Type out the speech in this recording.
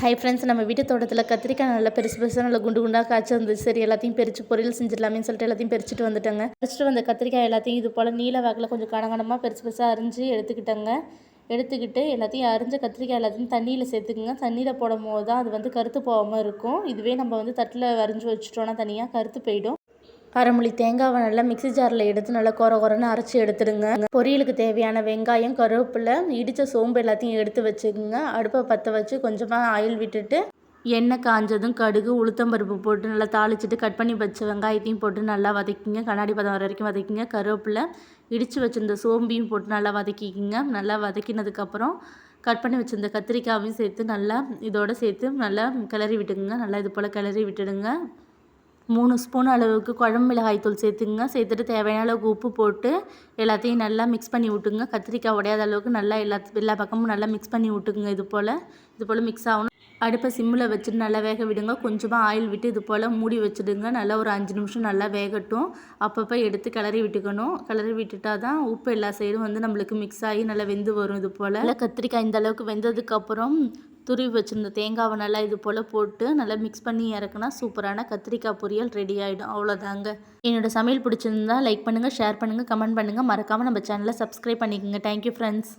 Hi friends நம்ம வீட்டு தோட்டத்தில் கத்திரிக்காய் நல்லா பெருசு பெருசாக நல்லா குண்டு குண்டாக காய்ச்சி இருந்துச்சு சரி எல்லாத்தையும் பிரித்து பொரியல் செஞ்சிடலாமேன்னு சொல்லிட்டு எல்லாத்தையும் பெருச்சிட்டு வந்துட்டாங்க. பறிச்சுட்டு வந்த கத்திரிக்காய் எல்லாத்தையும் இது போல் நீல வாக்கில் கொஞ்சம் கனகனமாக பெருசு பெருசாக அரிஞ்சு எடுத்துக்கிட்டேங்க. எடுத்துக்கிட்டு எல்லாத்தையும் அரிஞ்ச கத்திரிக்காய் எல்லாத்தையும் தண்ணியில் சேர்த்துக்குங்க. தண்ணியில் போடும் போது தான் அது வந்து கருத்து போகாமல் இருக்கும். இதுவே நம்ம வந்து தட்டில் வரைஞ்சி வச்சுட்டோன்னா தனியாக கருத்து போயிடும். அரைமுளி தேங்காவை நல்லா மிக்ஸி ஜாரில் எடுத்து நல்லா குற குறன்னு அரைச்சி எடுத்துடுங்க. பொரியலுக்கு தேவையான வெங்காயம் கருவேப்பிலை இடித்த சோம்பு எல்லாத்தையும் எடுத்து வச்சுக்கோங்க. அடுப்பை பற்ற வச்சு கொஞ்சமாக ஆயில் விட்டுட்டு எண்ணெய் காஞ்சதும் கடுகு உளுத்தம்பருப்பு போட்டு நல்லா தாளிச்சிட்டு கட் பண்ணி வச்ச வெங்காயத்தையும் போட்டு நல்லா வதக்கிங்க. கண்ணாடி பதம் வர வரைக்கும் வதக்கிங்க. கருவேப்பிலை இடித்து வச்சுருந்த சோம்பியும் போட்டு நல்லா வதக்கிக்கிங்க. நல்லா வதக்கினதுக்கப்புறம் கட் பண்ணி வச்சுருந்த கத்திரிக்காயும் சேர்த்து நல்லா இதோட சேர்த்து நல்லா கிளறி விட்டுக்குங்க. நல்லா இது போல் கிளறி விட்டுடுங்க. மூணு ஸ்பூன் அளவுக்கு குழம்பு மிளகாய் தூள் சேர்த்துங்க சேர்த்துட்டு தேவையான அளவுக்கு உப்பு போட்டு எல்லாத்தையும் நல்லா மிக்ஸ் பண்ணி விட்டுங்க கத்திரிக்காய் உடையாத அளவுக்கு நல்லா எல்லா எல்லா பக்கமும் நல்லா மிக்ஸ் பண்ணி விட்டுக்குங்க இது போல். இது போல் மிக்ஸ் ஆகணும். அடுப்பை சிம்மில் வச்சுட்டு நல்லா வேக விடுங்க. கொஞ்சமாக ஆயில் விட்டு இது போல் மூடி வச்சுடுங்க. நல்லா ஒரு அஞ்சு நிமிஷம் நல்லா வேகட்டும். அப்பப்போ எடுத்து கிளறி விட்டுக்கணும். கிளறி விட்டுட்டா தான் உப்பு எல்லா சைடும் வந்து நம்மளுக்கு மிக்ஸ் ஆகி நல்லா வெந்து வரும் இது போல். நல்லா கத்திரிக்காய் இந்த அளவுக்கு வெந்ததுக்கப்புறம் துருவி வச்சுருந்த தேங்காவை நல்லா இது போல் போட்டு நல்லா மிக்ஸ் பண்ணி இறக்குனா சூப்பரான கத்திரிக்காய் பொரியல் ரெடி ஆகிடும் அவ்வளோதாங்க என்னோடய சமையல் பிடிச்சிருந்தா லைக் பண்ணுங்கள் ஷேர் பண்ணுங்கள் கமெண்ட் பண்ணுங்கள் மறக்காமல் நம்ம சேனலை சப்ஸ்கிரைப் பண்ணிக்கோங்க. Thank you friends